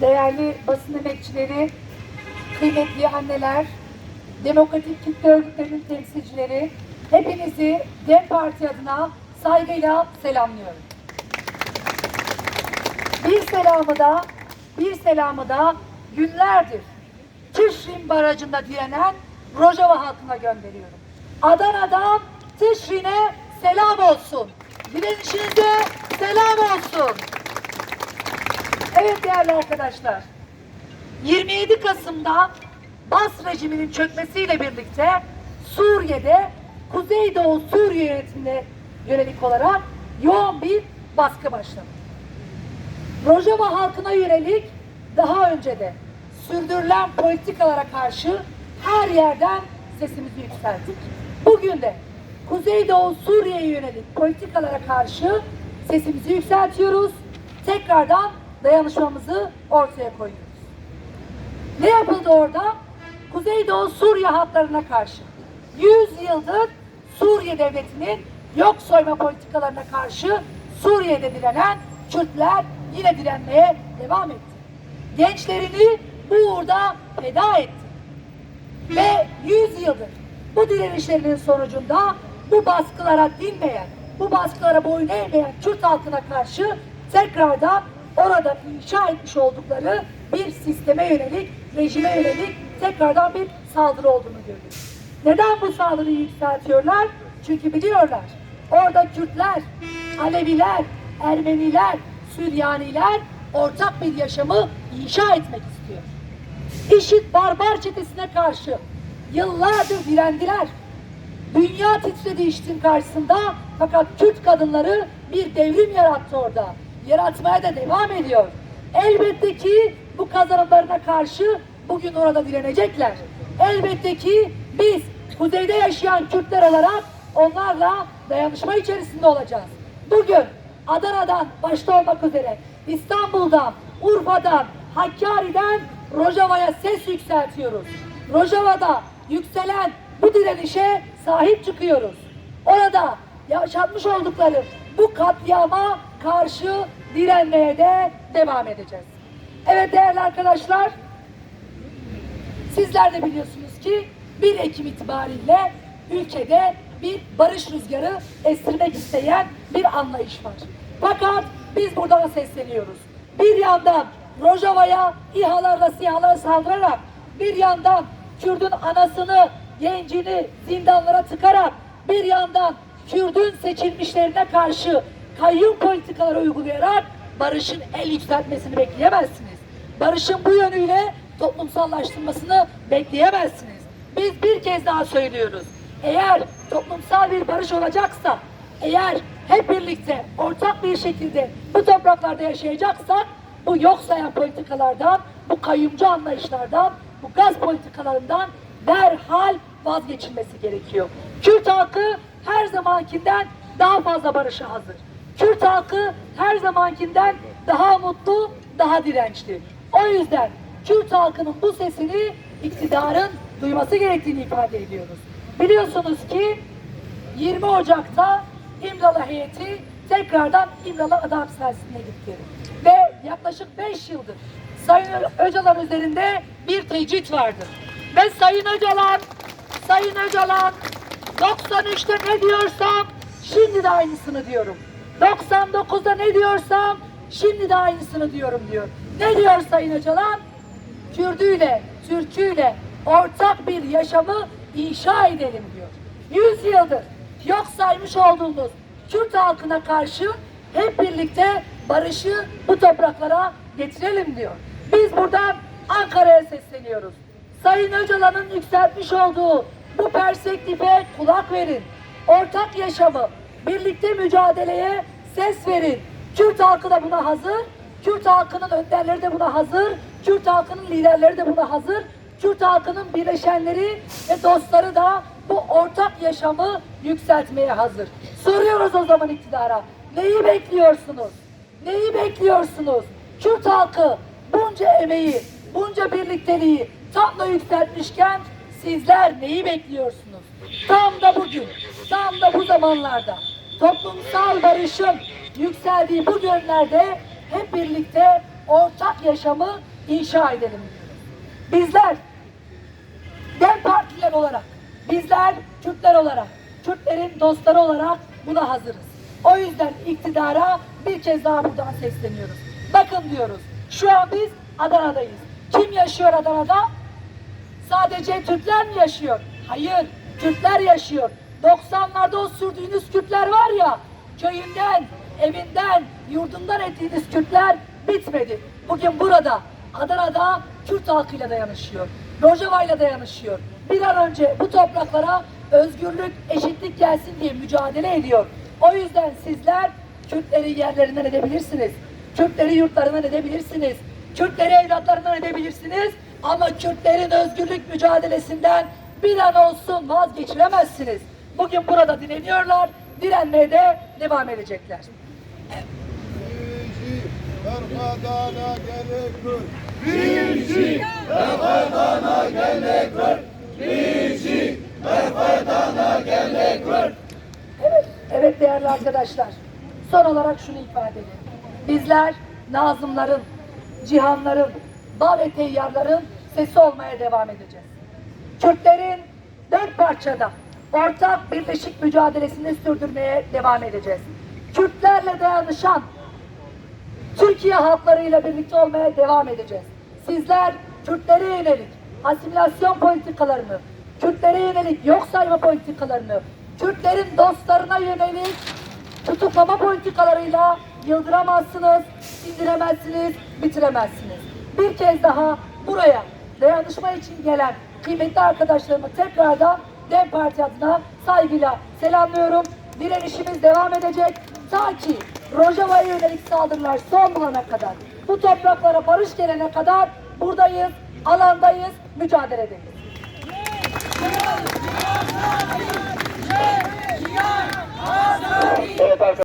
değerli basın emekçileri, kıymetli anneler, demokratik kitle örgütlerinin temsilcileri, hepinizi DEM Parti adına saygıyla selamlıyorum. Bir selamı da, bir selamı da günlerdir Tüşrin Barajı'nda direnen Rojava halkına gönderiyorum. Adana'dan Tüşrin'e selam olsun. Direnişinize selam olsun. Evet değerli arkadaşlar. 27 Kasım'da Bas rejiminin çökmesiyle birlikte Suriye'de Kuzeydoğu Suriye yönetimine yönelik olarak yoğun bir baskı başladı. Rojava halkına yönelik daha önce de sürdürülen politikalara karşı her yerden sesimizi yükselttik. Bugün de Kuzeydoğu Suriye'ye yönelik politikalara karşı sesimizi yükseltiyoruz. Tekrardan dayanışmamızı ortaya koyuyoruz. Ne yapıldı orada? Kuzeydoğu Suriye halklarına karşı 100 yıldır Suriye devletinin yok soyma politikalarına karşı Suriye'de direnen Kürtler yine direnmeye devam etti. Gençlerini bu uğurda feda etti. Ve 100 yıldır bu direnişlerinin sonucunda bu baskılara dinmeyen, bu baskılara boyun eğmeyen Kürt halkına karşı tekrardan orada inşa etmiş oldukları bir sisteme yönelik, rejime yönelik tekrardan bir saldırı olduğunu görüyoruz. Neden bu saldırıyı yükseltiyorlar? Çünkü biliyorlar orada Kürtler, Aleviler, Ermeniler, Süryaniler ortak bir yaşamı inşa etmek istiyor. İşit barbar çetesine karşı yıllardır direndiler. Dünya titredi işitin karşısında fakat Kürt kadınları bir devrim yarattı orada. Yaratmaya da devam ediyor. Elbette ki bu kazanımlarına karşı bugün orada direnecekler. Elbette ki biz kuzeyde yaşayan Kürtler olarak onlarla dayanışma içerisinde olacağız. Bugün Adana'dan başta olmak üzere İstanbul'dan, Urfa'dan, Hakkari'den Rojava'ya ses yükseltiyoruz. Rojava'da yükselen bu direnişe sahip çıkıyoruz. Orada yaşanmış oldukları bu katliama karşı direnmeye de devam edeceğiz. Evet değerli arkadaşlar, sizler de biliyorsunuz ki 1 Ekim itibariyle ülkede bir barış rüzgarı estirmek isteyen bir anlayış var. Fakat biz buradan sesleniyoruz. Bir yandan Rojava'ya İHA'larla SİHA'lara saldırarak bir yandan Kürdün anasını, gencini zindanlara tıkarak bir yandan Kürdün seçilmişlerine karşı kayyum politikaları uygulayarak barışın el yükseltmesini bekleyemezsiniz. Barışın bu yönüyle toplumsallaştırmasını bekleyemezsiniz. Biz bir kez daha söylüyoruz. Eğer toplumsal bir barış olacaksa, eğer hep birlikte ortak bir şekilde bu topraklarda yaşayacaksak, bu yok sayan politikalardan, bu kayyumcu anlayışlardan, bu gaz politikalarından derhal vazgeçilmesi gerekiyor. Kürt halkı her zamankinden daha fazla barışa hazır. Kürt halkı her zamankinden daha mutlu, daha dirençli. O yüzden Kürt halkının bu sesini iktidarın duyması gerektiğini ifade ediyoruz. Biliyorsunuz ki 20 Ocak'ta İmralı heyeti tekrardan İmralı Ada Hapishanesi'ne gitti. Ve yaklaşık 5 yıldır Sayın Öcalan üzerinde bir tecrit vardır. Ve Sayın Öcalan, Sayın Öcalan 93'te ne diyorsam şimdi de aynısını diyorum. 99'da ne diyorsam şimdi de aynısını diyorum diyor. Ne diyor Sayın Öcalan? Kürdüyle, Türküyle ortak bir yaşamı inşa edelim diyor. Yüz yıldır yok saymış olduğumuz Kürt halkına karşı hep birlikte barışı bu topraklara getirelim diyor. Biz buradan Ankara'ya sesleniyoruz. Sayın Öcalan'ın yükseltmiş olduğu bu perspektife kulak verin. Ortak yaşamı, birlikte mücadeleye ses verin. Kürt halkı da buna hazır. Kürt halkının önderleri de buna hazır. Kürt halkının liderleri de buna hazır. Kürt halkının birleşenleri ve dostları da bu ortak yaşamı yükseltmeye hazır. Soruyoruz o zaman iktidara. Neyi bekliyorsunuz? Neyi bekliyorsunuz? Kürt halkı bunca emeği, bunca birlikteliği tam da yükseltmişken sizler neyi bekliyorsunuz? Tam da bugün, tam da bu zamanlarda toplumsal barışın yükseldiği bu günlerde hep birlikte ortak yaşamı inşa edelim. Bizler DEM partiler olarak, bizler Kürtler olarak, Kürtlerin dostları olarak buna hazırız. O yüzden iktidara bir kez daha buradan sesleniyoruz. Bakın diyoruz, şu an biz Adana'dayız. Kim yaşıyor Adana'da? Sadece Türkler mi yaşıyor? Hayır, Kürtler yaşıyor. 90'larda o sürdüğünüz Kürtler var ya, köyünden, evinden, yurdundan ettiğiniz Kürtler bitmedi. Bugün burada, Adana'da Kürt halkıyla dayanışıyor. Rojava'yla dayanışıyor. Bir an önce bu topraklara özgürlük, eşitlik gelsin diye mücadele ediyor. O yüzden sizler Kürtleri yerlerinden edebilirsiniz. Kürtleri yurtlarından edebilirsiniz. Kürtleri evlatlarından edebilirsiniz. Ama Kürtlerin özgürlük mücadelesinden bir an olsun vazgeçiremezsiniz. Bugün burada direniyorlar, direnmeye de devam edecekler. Birinci Berkadana gerek yok. Evet, evet değerli arkadaşlar. Son olarak şunu ifade edelim. Bizler Nazımların, Cihanların, Bağ ve Teyyarların sesi olmaya devam edeceğiz. Kürtlerin dört parçada ortak birleşik mücadelesini sürdürmeye devam edeceğiz. Kürtlerle dayanışan Türkiye halklarıyla birlikte olmaya devam edeceğiz. Sizler Kürtlere yönelik asimilasyon politikalarını, Kürtlere yönelik yok sayma politikalarını, Kürtlerin dostlarına yönelik tutuklama politikalarıyla yıldıramazsınız, indiremezsiniz, bitiremezsiniz. Bir kez daha buraya dayanışma için gelen kıymetli arkadaşlarımı tekrardan DEM Parti adına saygıyla selamlıyorum. Direnişimiz devam edecek. Ta ki Rojava'ya yönelik saldırılar son bulana kadar, bu topraklara barış gelene kadar buradayız, alandayız, mücadele edeceğiz. Evet arkadaşlar.